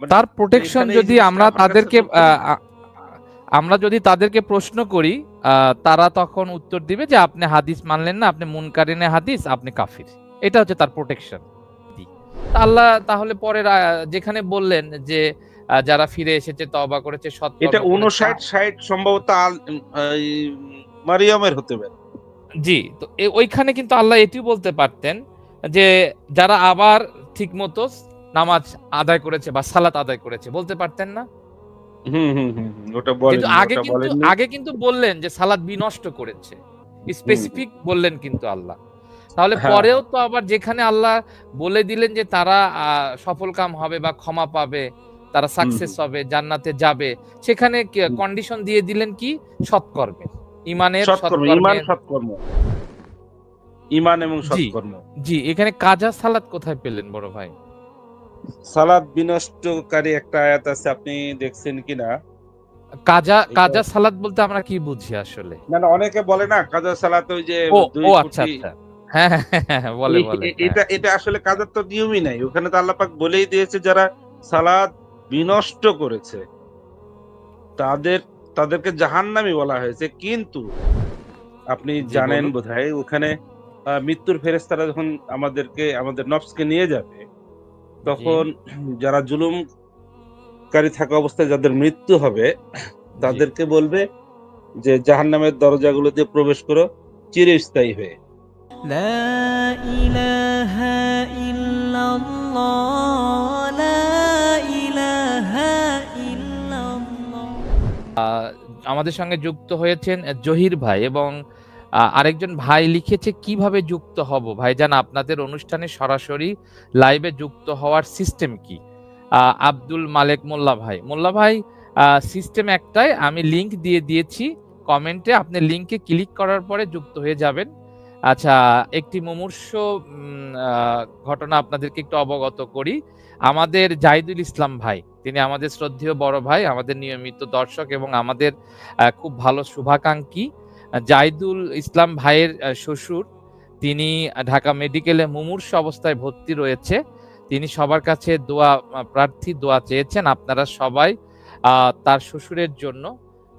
মানে তার প্রোটেকশন যদি আমরা তাদেরকে আমরা যদি তাদেরকে প্রশ্ন করি তারা তখন উত্তর দিবে যে আপনি হাদিস মানলেন না আপনি মুনকারিনে হাদিস আপনি কাফির। এটা হচ্ছে তার প্রোটেকশন আল্লাহ তাহলে পরের যেখানে বললেন যে যারা ফিরে এসেছে তওবা করেছে সৎ এটা করেছে, উনষাট ষাট সম্ভবত মারিয়ামের হতে পারে। জি তো ওইখানে কিন্তু আল্লাহ এটিও বলতে পারতেন যে যারা আবার ঠিকমতো নামাজ আদায় করেছে বা সালাত আদায় করেছে বলতে পারতেন না? কিন্তু আগে কিন্তু আগে কিন্তু বললেন যে সালাদ বিনষ্ট করেছে স্পেসিফিক বললেন কিন্তু আল্লাহ। তাহলে হ্যাঁ। পরেও তো আবার যেখানে আল্লাহ বলে দিলেন যে তারা সফল কাম হবে বা ক্ষমা পাবে তারা সাকসেস হবে জান্নাতে যাবে সেখানে কন্ডিশন দিয়ে দিলেন কি? সৎকর্মে। ইমানের সৎকর্ম। ইমান এবং জি। সৎকর্ম। জি এখানে কাজা সালাত কোথায় পেলেন বড় ভাই? সালাদ বিনষ্টকারী একটা আয়াত আছে আপনি দেখছেন কিনা? কাজা কাজা সালাত বলতে আমরা কি বুঝি আসলে? না না অনেকে বলে না কাজা সালাত ওই যে ও আচ্ছা আচ্ছা। হ্যাঁ হ্যাঁ, হ্যাঁ, বলে বলে এটা এটা আসলে কাজার তো নিয়মই নাই। ওখানে তো আল্লাহ পাক বলেই দিয়েছে যারা সালাদ বিনষ্ট করেছে তাদের তাদেরকে জাহান্নামী বলা হয়েছে। কিন্তু আপনি জানেন। বোধহয় ওখানে মৃত্যুর ফেরেস্তারা যখন আমাদেরকে আমাদের নফসকে নিয়ে যাবে তখন যারা জুলুমকারী থাকা অবস্থায় যাদের মৃত্যু হবে তাদেরকে বলবে যে জাহান্নামের দরজাগুলো দিয়ে প্রবেশ করো চিরস্থায়ী হয়ে لا إله إلا الله لا إله إلا الله আমাদের সঙ্গে যুক্ত হয়েছেন জহির ভাই এবং আহ, আরেকজন ভাই লিখেছে, কীভাবে যুক্ত হব? ভাইজান, আপনাদের অনুষ্ঠানে সরাসরি লাইভে যুক্ত হওয়ার সিস্টেম কি? আব্দুল মালেক মোল্লা ভাই। মোল্লা ভাই সিস্টেম একটাই, আমি লিংক দিয়ে দিয়েছি কমেন্টে আপনি লিংকে ক্লিক করার পরে যুক্ত হয়ে যাবেন। আচ্ছা একটি মুমূর্ষ ঘটনা আপনাদেরকে একটু অবগত করি। আমাদের জাহিদুল ইসলাম ভাই, তিনি আমাদের শ্রদ্ধেয় বড় ভাই, আমাদের নিয়মিত দর্শক এবং আমাদের খুব ভালো শুভাকাঙ্ক্ষী। আহ, জাহিদুল ইসলাম ভাইয়ের শ্বশুর তিনি ঢাকা মেডিকেলে মুমূর্ষ অবস্থায় ভর্তি রয়েছে। তিনি সবার কাছে দোয়া প্রার্থী দোয়া চেয়েছেন আপনারা সবাই তার শ্বশুরের জন্য।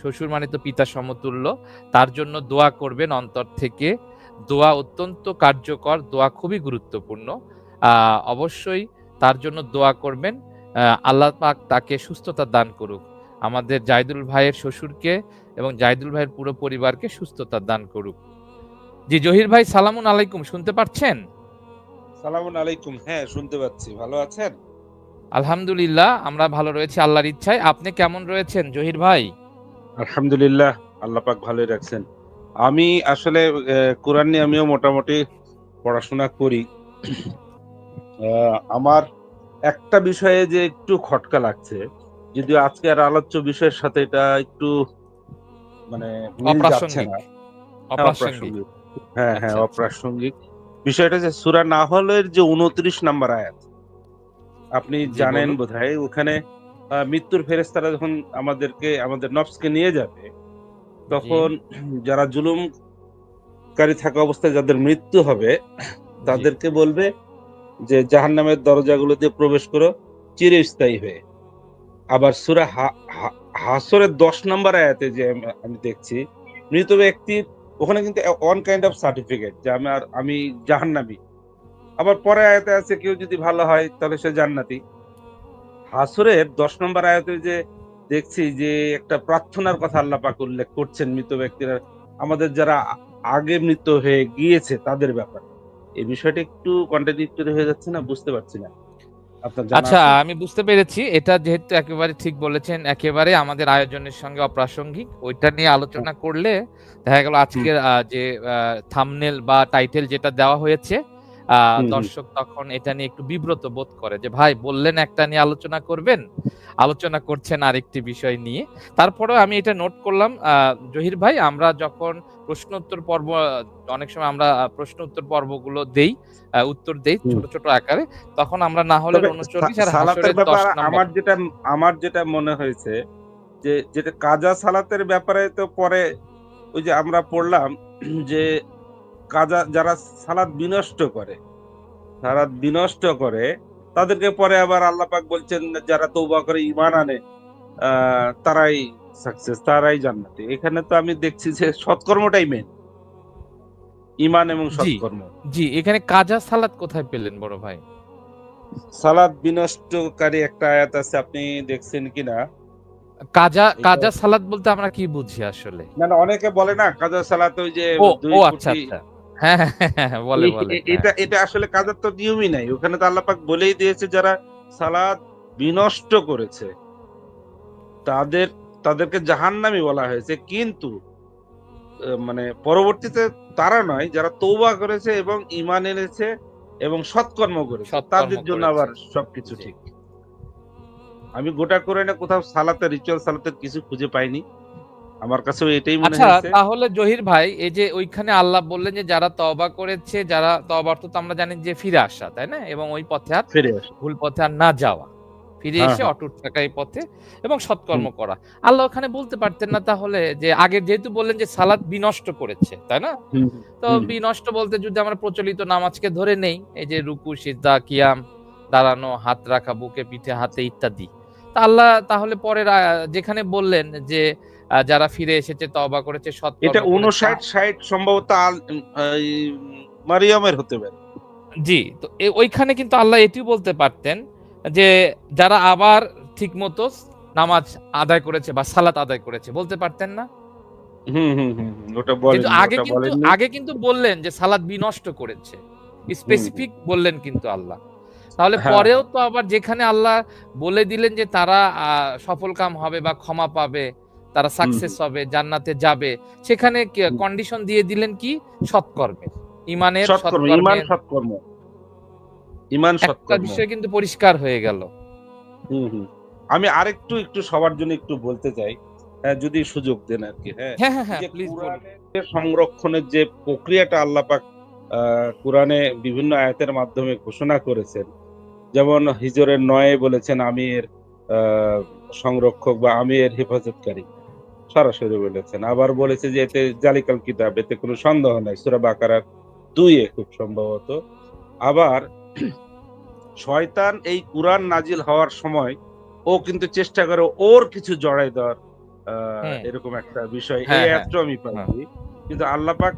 শ্বশুর মানে তো পিতা সমতুল্য। তার জন্য দোয়া করবেন অন্তর থেকে। দোয়া অত্যন্ত কার্যকর দোয়া খুবই গুরুত্বপূর্ণ। অবশ্যই তার জন্য দোয়া করবেন। আল্লাহ পাক তাকে সুস্থতা দান করুক। আমাদের জাহিদুল ভাইয়ের শ্বশুরকে এবং জাহিদুল ভাইয়ের পুরো পরিবারকে সুস্থতা দান করুক। জি জহির ভাই সালামুন আলাইকুম শুনতে পাচ্ছেন? সালামুন আলাইকুম হ্যাঁ শুনতে পাচ্ছি। ভালো আছেন? আলহামদুলিল্লাহ আমরা ভালো রয়েছি আল্লাহর ইচ্ছায়। আপনি কেমন রয়েছেন জহির ভাই? আলহামদুলিল্লাহ আল্লাহ পাক ভালোই রাখছেন। আমি আসলে কোরআন নিয়ে আমিও মোটামুটি পড়াশোনা করি। আমার একটা বিষয়ে যে একটু খটকা লাগছে যদিও আজকে আর আলোচ্য বিষয়ের সাথে এটা একটু মানে অপ্রাসঙ্গিক। হ্যাঁ, হ্যাঁ হ্যাঁ আচ্ছা, আচ্ছা। অপ্রাসঙ্গিক। বিষয়টা যে সুরা নাহলের যে উনত্রিশ নাম্বার আয়াত আপনি জানেন। বোধহয় ওখানে মৃত্যুর ফেরেস্তারা যখন আমাদেরকে আমাদের নফসকে নিয়ে যাবে তখন যারা জুলুমকারী থাকা অবস্থায় যাদের মৃত্যু হবে তাদেরকে বলবে যে জাহান্নামের দরজাগুলো দিয়ে প্রবেশ করো চিরস্থায়ী হয়ে। আবার সুরা হাসরের দশ নম্বর আয়াতে যে আমি- দেখছি, মৃত ব্যক্তির ওখানে কিন্তু অন কাইন্ড অফ সার্টিফিকেট যে আমার আমি জাহান্নামী। আবার পরে আয়াতে আছে, কেউ যদি ভালো হয়, তাহলে সে জান্নাতি। হাসরের দশ নম্বর আয়াতে যে দেখছি যে একটা প্রার্থনার কথা আল্লাহ পাক উল্লেখ করছেন মৃত ব্যক্তিরা। আমাদের যারা আগে মৃত হয়ে গিয়েছে, তাদের ব্যাপারে। এই বিষয়টা একটু কন্ট্রাডিক্টরি হয়ে যাচ্ছে না? বুঝতে পারছি না। আচ্ছা আমি বুঝতে পেরেছি। এটা যেহেতু একেবারে ঠিক বলেছেন একেবারে আমাদের আয়োজনের সঙ্গে অপ্রাসঙ্গিক। ওইটা নিয়ে আলোচনা করলে দেখা গেল আজকের আহ, যে থামনেল বা টাইটেল যেটা দেওয়া হয়েছে। দর্শক তখন এটা নিয়ে একটু বিব্রত বোধ করে যে ভাই বললেন একটা নিয়ে আলোচনা করবেন? আলোচনা করছেন আরেকটি বিষয় নিয়ে। তারপরেও আমি এটা নোট করলাম জহির ভাই আমরা যখন প্রশ্ন উত্তর পর্ব অনেক সময় আমরা প্রশ্ন উত্তর পর্বগুলো দেই উত্তর দেই ছোট ছোট আকারে তখন আমরা না হলে উনচল্লিশ আর হাসরের দশ আমার যেটা আমার যেটা মনে হয়েছে যে যেটা কাজা সালাতের ব্যাপারে তো পরে ওই যে আমরা পড়লাম যে কাজা যারা সালাদ বিনষ্ট করে সালাদ বিনষ্ট করে তাদেরকে পরে আবার আল্লাহ পাক বলছেন যারা তৌবা করে ইমান আনে তারাই সাকসেস তারাই জান্নাতি। এখানে তো আমি দেখছি যে সৎকর্মটাই মেন ইমান এবং সৎকর্ম। জি এখানে কাজা সালাত কোথায় পেলেন বড় ভাই? সালাদ বিনষ্টকারী একটা আয়াত আছে আপনি দেখছেন কিনা? কাজা কাজা সালাত বলতে আমরা কি বুঝি আসলে? না না অনেকে বলে না কাজা সালাত ওই যে ও আচ্ছা আচ্ছা। হ্যাঁ হ্যাঁ, হ্যাঁ, বলে বলে এটা এটা আসলে কাজার তো নিয়মই নাই। ওখানে তো আল্লাহ পাক বলেই দিয়েছে যারা সালাদ বিনষ্ট করেছে তাদের তাদেরকে জাহান্নামী বলা হয়েছে। কিন্তু মানে পরবর্তীতে তারা নয় যারা তৌবা করেছে এবং ইমান এনেছে এবং সৎকর্ম করেছে তাদের জন্য আবার সবকিছু ঠিক। আমি গোটা করে না কোথাও সালাতে রিচুয়াল সালাতের কিছু খুঁজে পাইনি। আমার কাছেও এটাই মনে আচ্ছা তাহলে জহির ভাই এই যে ওইখানে আল্লাহ বললেন যে যারা তওবা করেছে যারা তওবা অর্থ তো আমরা জানি যে ফিরে আসা তাই না? এবং ওই পথে আর ফিরে আসে। ভুল পথে আর না যাওয়া। ফিরে হ্যাঁ, এসে হ্যাঁ। অটুট থাকা এই পথে এবং সৎকর্ম করা। আল্লাহ ওখানে বলতে পারতেন না তাহলে যে আগে যেহেতু বললেন যে সালাত বিনষ্ট করেছে তাই না? তো বিনষ্ট বলতে যদি আমরা প্রচলিত নামাজকে ধরে নেই এই যে রুকু সিজদা কিয়াম দাঁড়ানো হাত রাখা বুকে পিঠে হাতে ইত্যাদি। তা আল্লাহ তাহলে পরের যেখানে বললেন যে যারা ফিরে এসেছে তবা করেছে এটা উনষাট ষাট সম্ভবত মারিয়ামের হতে পারে। জি তো ওইখানে কিন্তু আল্লাহ এটিও বলতে পারতেন যে যারা আবার ঠিকমতো নামাজ আদায় করেছে বা সালাত আদায় করেছে বলতে পারতেন না? আগে কিন্তু আগে কিন্তু বললেন যে সালাদ বিনষ্ট করেছে। স্পেসিফিক বললেন কিন্তু আল্লাহ। তাহলে হ্যাঁ। পরেও তো আবার যেখানে আল্লাহ বলে দিলেন যে তারা আহ, সফল কাম হবে বা ক্ষমা পাবে তারা সাকসেস হবে জান্নাতে যাবে। সেখানে কন্ডিশন দিয়ে দিলেন কি? সৎকর্মের ইমানের ইমান সৎকর্ম। ইমান সৎকর্ম। বিষয় কিন্তু পরিষ্কার হয়ে গেল। আমি আরেকটু একটু সবার জন্য একটু বলতে চাই। হ্যাঁ, যদি সুযোগ দেন আর কি হ্যাঁ? হ্যাঁ হ্যাঁ সংরক্ষণের যে প্রক্রিয়াটা আল্লাহ পাক কোরআনে বিভিন্ন আয়াতের মাধ্যমে ঘোষণা করেছেন। যেমন হিজরের নয়ে বলেছেন আমি এর আহ, সংরক্ষক বা আমি এর হেফাজতকারী। সরাসরি বলেছেন। আবার বলেছে যে এতে জালিকাল কিতাব এতে কোনো সন্দেহ নাই। সুরা বাকারার দুইয়ে খুব সম্ভবত। আবার শয়তান এই কোরআন নাজিল হওয়ার সময় ও কিন্তু চেষ্টা করে ওর কিছু জড়াই দেওয়ার এরকম একটা বিষয়। এই হ্যাঁ, হ্যাঁ। আমি পাইছি কিন্তু আল্লাহ পাক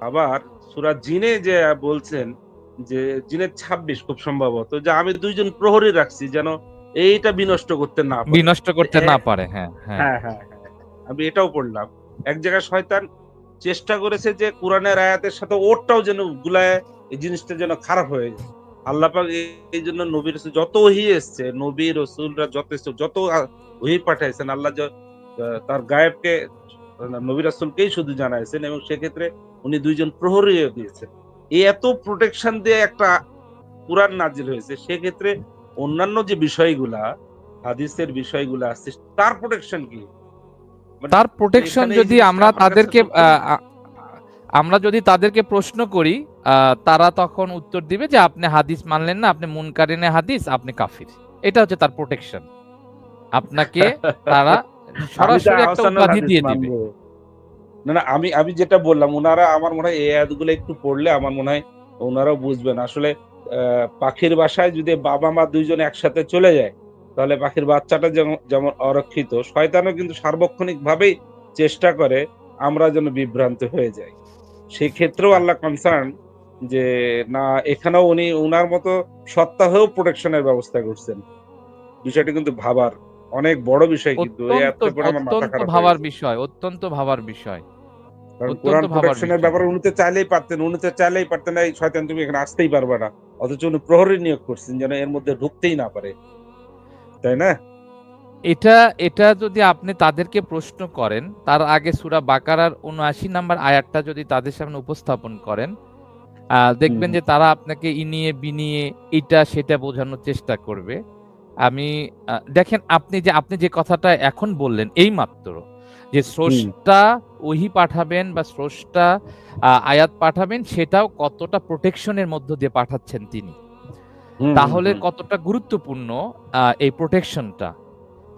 আবার সূরা জিনে যে বলছেন যে জিনের ছাব্বিশ খুব সম্ভবত যে আমি দুইজন প্রহরী রাখছি যেন এইটা বিনষ্ট করতে না বিনষ্ট করতে হ্যাঁ। না পারে হ্যাঁ হ্যাঁ। হ্যাঁ হ্যাঁ হ্যাঁ। আমি এটাও পড়লাম এক জায়গায় শয়তান চেষ্টা করেছে যে কোরআনের আয়াতের সাথে ওরটাও যেন গুলায় এই জিনিসটা যেন খারাপ হয়ে যায়। আল্লাহ পাক এই- জন্য নবী রসুল যত ওহি এসছে নবী রসুলরা যত এসছে, যত ওহি পাঠাইছেন আল্লাহ তার গায়েবকে নবী রাসুলকেই শুধু জানাইছেন এবং সেক্ষেত্রে উনি দুইজন প্রহরী দিয়েছেন। এই এত প্রোটেকশন দিয়ে একটা কোরআন নাজিল হয়েছে সেক্ষেত্রে অন্যান্য যে বিষয়গুলা হাদিসের বিষয়গুলা আছে তার প্রোটেকশন কি? তার প্রোটেকশন যদি আমরা তাদেরকে আমরা যদি তাদেরকে প্রশ্ন করি তারা তখন উত্তর দিবে যে আপনি হাদিস মানলেন না আপনি মুনকারিনে হাদিস আপনি কাফির। এটা হচ্ছে তার প্রোটেকশন আপনাকে তারা সরাসরি একটা উপাধি দিয়ে দিবে। না না আমি আমি যেটা বললাম ওনারা আমার মনে হয় এই আয়াতগুলো একটু পড়লে আমার মনে হয় ওনারাও বুঝবেন। আসলে আহ, পাখির বাসায় যদি বাবা মা দুইজন একসাথে চলে যায় তাহলে পাখির বাচ্চাটা যেমন অরক্ষিত শয়তানও কিন্তু সার্বক্ষণিক ভাবেই চেষ্টা করে আমরা যেন বিভ্রান্ত হয়ে যাই। সেই ক্ষেত্রেও আল্লাহ কনসার্ন যে না এখানেও উনি উনার মতো সত্তা হয়েও প্রোটেকশনের ব্যবস্থা করছেন। বিষয়টি কিন্তু ভাবার অনেক বড় বিষয় কিন্তু অত্যন্ত ভাবার বিষয় অত্যন্ত ভাবার বিষয়। কোরআন প্রোটেকশনের ব্যাপারে উনি তো চাইলেই পারতেন উনি তো চাইলেই পারতেন এই শয়তান তুমি এখানে আসতেই পারবে না। অথচ উনি প্রহরী নিয়োগ করছেন যেন এর মধ্যে ঢুকতেই না পারে। তাই না? এটা এটা যদি আপনি তাদেরকে প্রশ্ন করেন তার আগে সুরা বাকারার উনআশি নাম্বার আয়াতটা যদি তাদের সামনে উপস্থাপন করেন দেখবেন যে তারা আপনাকে ইনিয়ে বিনিয়ে এটা সেটা বোঝানোর চেষ্টা করবে। আমি দেখেন আপনি যে আপনি যে কথাটা এখন বললেন এই মাত্র যে স্রষ্টা ওহি পাঠাবেন বা স্রষ্টা আয়াত পাঠাবেন সেটাও কতটা প্রোটেকশনের মধ্য দিয়ে পাঠাচ্ছেন তিনি। তাহলে কতটা গুরুত্বপূর্ণ এই প্রোটেকশনটা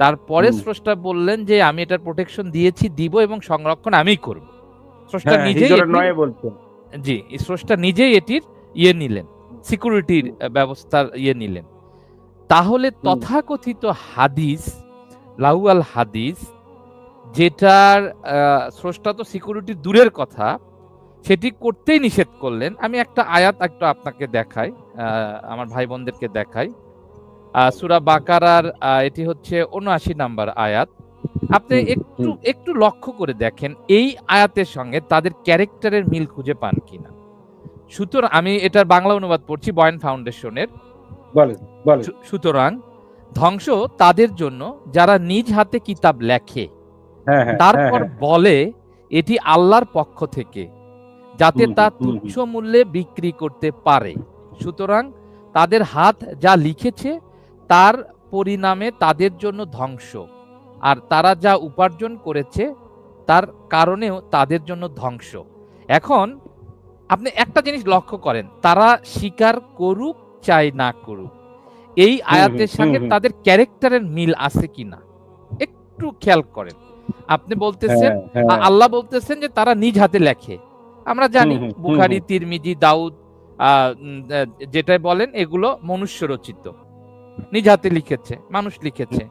তারপরে। স্রষ্টা বললেন যে আমি এটার প্রোটেকশন দিয়েছি দিব এবং সংরক্ষণ আমি করব। স্রষ্টা হ্যাঁ, নিজেই নয়ে বলছেন। জি স্রষ্টা নিজেই এটির ইয়ে নিলেন সিকিউরিটির ব্যবস্থার ইয়ে নিলেন। তাহলে তথাকথিত হাদিস লাউয়াল হাদিস যেটার স্রষ্টা তো সিকিউরিটি দূরের কথা সেটি করতেই নিষেধ করলেন। আমি একটা আয়াত একটু আপনাকে দেখাই আমার ভাই বোনদেরকে দেখাই সূরা বাকারার এটি হচ্ছে উনআশি নাম্বার আয়াত। আপনি একটু একটু লক্ষ্য করে দেখেন এই আয়াতের সঙ্গে তাদের ক্যারেক্টারের মিল খুঁজে পান কিনা। সুতরাং আমি এটার বাংলা অনুবাদ পড়ছি বয়েন ফাউন্ডেশনের। সুতরাং ধ্বংস তাদের জন্য যারা নিজ হাতে কিতাব লেখে হ্যাঁ হ্যাঁ তারপর হ্যাঁ, বলে এটি আল্লাহর পক্ষ থেকে। যাতে তা তুচ্ছ মূল্যে বিক্রি করতে পারে। সুতরাং তাদের হাত যা লিখেছে তার পরিণামে তাদের জন্য ধ্বংস। আর তারা যা উপার্জন করেছে তার কারণেও তাদের জন্য ধ্বংস। এখন আপনি একটা জিনিস লক্ষ্য করেন তারা স্বীকার করুক চাই না করুক। এই আয়াতের সঙ্গে তাদের ক্যারেক্টারের মিল আছে কিনা একটু খেয়াল করেন। আপনি বলতেছেন হ্যাঁ, হ্যাঁ। আল্লাহ বলতেছেন যে তারা নিজ হাতে লেখে। আমরা জানি বুখারি তিরমিজি দাউদ যেটাই বলেন এগুলো মনুষ্য রচিত নিজ হাতে লিখেছে মানুষ লিখেছে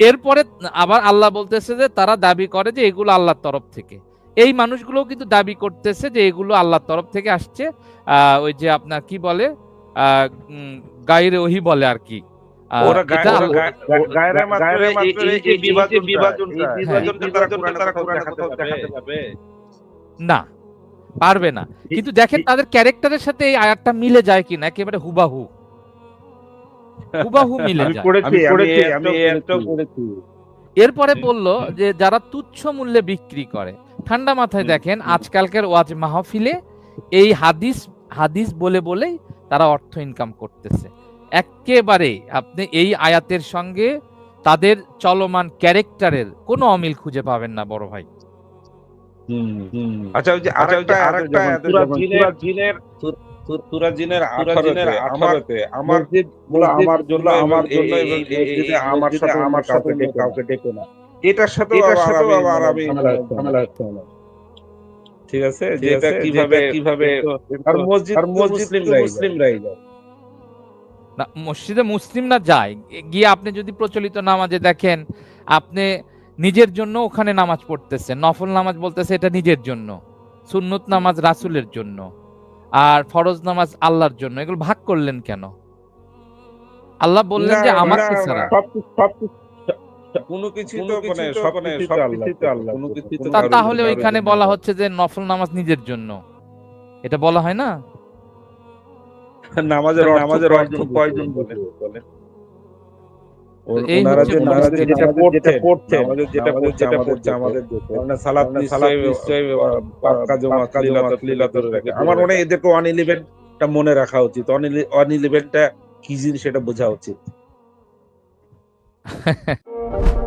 এরপরে আবার আল্লাহ বলতেছে যে তারা দাবি করে যে এগুলো আল্লাহর তরফ থেকে এই মানুষগুলো কিন্তু দাবি করতেছে যে এগুলো আল্লাহর তরফ থেকে আসছে আহ, ওই যে আপনার কি বলে গায়রে ওহি বলে আর কি? না পারবে না। কিন্তু দেখেন তাদের ক্যারেক্টারের সাথে এই আয়াতটা মিলে যায় কিনা একেবারে হুবাহু। হুবাহু মিলে আমি যায়। এরপরে বলল যে যারা তুচ্ছ মূল্যে বিক্রি করে ঠান্ডা মাথায় দেখেন। আজকালকার ওয়াজ মাহফিলে এই হাদিস হাদিস বলে বলেই তারা অর্থ ইনকাম করতেছে। একেবারে আপনি এই আয়াতের সঙ্গে তাদের চলমান ক্যারেক্টারের কোনো অমিল খুঁজে পাবেন না বড় ভাই। আচ্ছা ওই যে আচ্ছা, আরেকটা আরেকটা আরেকটা জিনের সূরা জিনের সূরা জিনের সূরা জিনের 18 আমার আমার মসজিদ বলে আমার জন্য আমার জন্য এই- এবং এই- এই- মসজিদে আমার সাথে আমার সাথে কাউকে কাউকে কাউকে ডেকো না। এটার এটার আবার আমি। ঠিক আছে? যেটা কীভাবে কীভাবে কিন্তু- আর মসজিদ আর মসজিদ মুসলিম মুসলিমরাই যায় না মসজিদে মুসলিমরা যায়। গিয়ে আপনি যদি প্রচলিত নামাজে দেখেন আপনি নিজের জন্য ওখানে নামাজ পড়তেছে। নফল নামাজ বলতেছে এটা নিজের জন্য। সুন্নত নামাজ রাসূলের জন্য। আর ফরজ নামাজ আল্লাহর জন্য। এগুলো ভাগ করলেন কেন? আল্লাহ বললেন যে না, আমাকে ছাড়া। কোনো কিছু তো মানে আল্লাহ কোনো কিছু তাহলে ওইখানে বলা হচ্ছে যে নফল নামাজ নিজের জন্য। এটা বলা হয় না? নামাজের নামাজের অর্থ কয়জন বলে? ওনারা যে যেটা পড়তেন পড়তেন, যেটা যেটা আমাদের পড়ছে আমাদের আমাদের সালাত নিশ্চয়ই নিশ্চয়ই, পাক্কা জমা লিলাতুর। আমার মনে হয় এদেরকে ওয়ান ইলেভেনটা মনে রাখা উচিত। ওয়ান ইলেভেনটা কি জিনিস সেটা বোঝা উচিত।